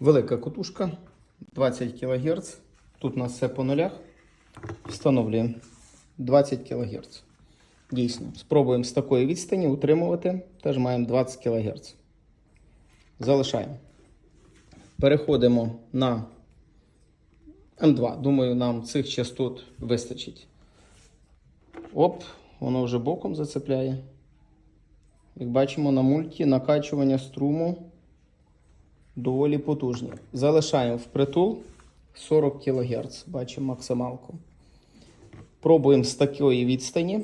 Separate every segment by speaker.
Speaker 1: Велика кутушка 20 кГц. Тут у нас все по нулях. Встановлюємо 20 кГц. Дійсно, спробуємо з такої відстані утримувати. Теж маємо 20 кГц. Залишаємо. Переходимо на М2. Думаю, нам цих частот вистачить. Оп, воно вже боком зацепляє. Як бачимо на мульті, накачування струму доволі потужні. Залишаємо впритул 40 кГц. Бачимо максималку. Пробуємо з такої відстані.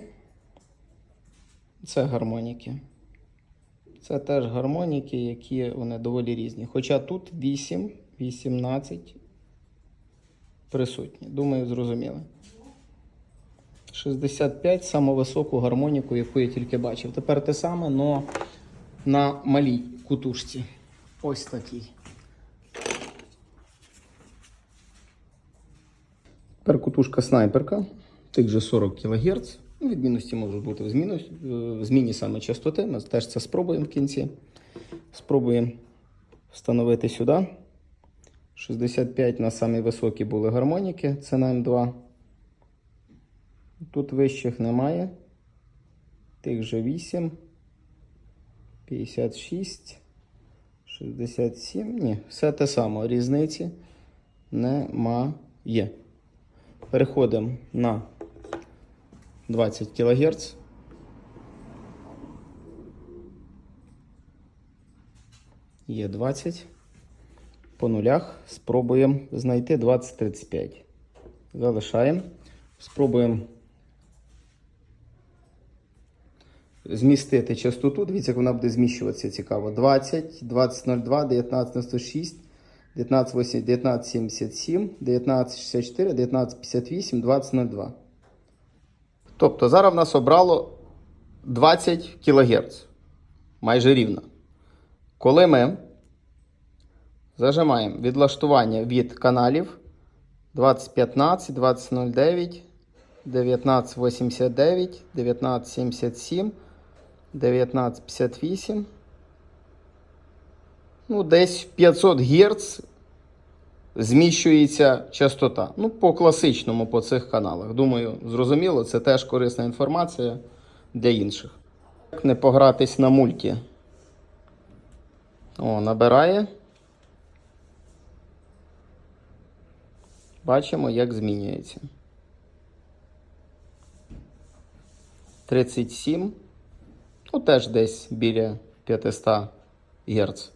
Speaker 1: Це гармоніки. Це теж гармоніки, які вони доволі різні. Хоча тут 8, 18 присутні. Думаю, зрозуміли. 65 саму високу гармоніку, яку я тільки бачив. Тепер те саме, але на малій кутушці. Ось такий. Тепер кутушка снайперка, тих же 40 кГц. Ну, Відмінності можуть бути в, зміну, в зміні саме частоти. Ми теж це спробуємо в кінці. Спробуємо встановити сюди. 65 на самі високі були гармоніки, це на М2. Тут вищих немає. Тих же 8, 56, 67. Ні, все те саме. Різниці немає. Переходимо на 20 кГц. Є 20. По нулях спробуємо знайти 20-35. Залишаємо. Спробуємо змістити частоту. Дивіться, як вона буде зміщуватися цікаво. 20, 2002, 1996, 1980, 1977, 1964, 1958, 2002. Тобто зараз в нас обрало 20 кГц. Майже рівно. Коли ми зажимаємо відлаштування від каналів 2015, 2009, 1989, 1977, 1958. Ну, десь 500 Гц зміщується частота. Ну, по класичному, по цих каналах. Думаю, зрозуміло, це теж корисна інформація для інших. Як не погратись на мульті. О, набирає. Бачимо, як змінюється. 37. Ну, теж десь біля 500 Гц.